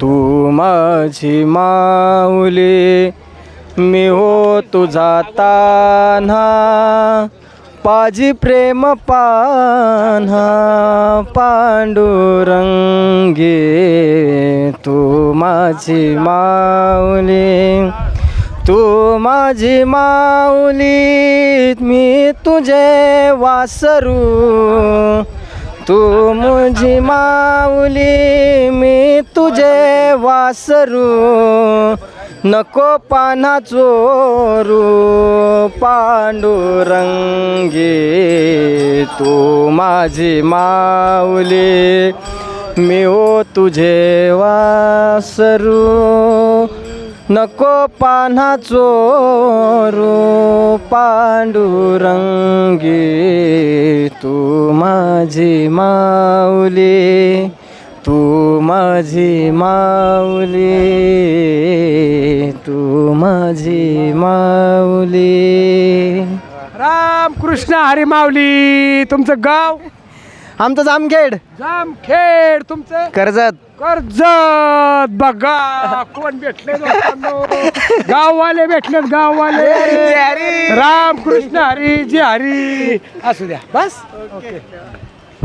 तू माझी माऊली मी हो तुझा तान्हा पाजी प्रेम पान्हा पांडुरंगे. तू माझी माऊली तू माझी माऊली मी तुझे वासरू. तू माझी माऊली मी तुझे वासरू. नको पाना चोरू पांडुरंगी. तू माझी माऊली मी ओ तुझे वासरू. नको पान्हा चोरू पांडुरंगी. तू माझी माऊली तू माझी माऊली तू माझी माऊली. राम कृष्ण हरी माऊली तुमचं गाव? आमचं जामखेड. जामखेड तुमचं? कर्जत. कर्जत बघा कोण भेटले? गाववाले भेटलेत गाववाले. राम कृष्ण हरी जी हरी. असू द्या. बस. ओके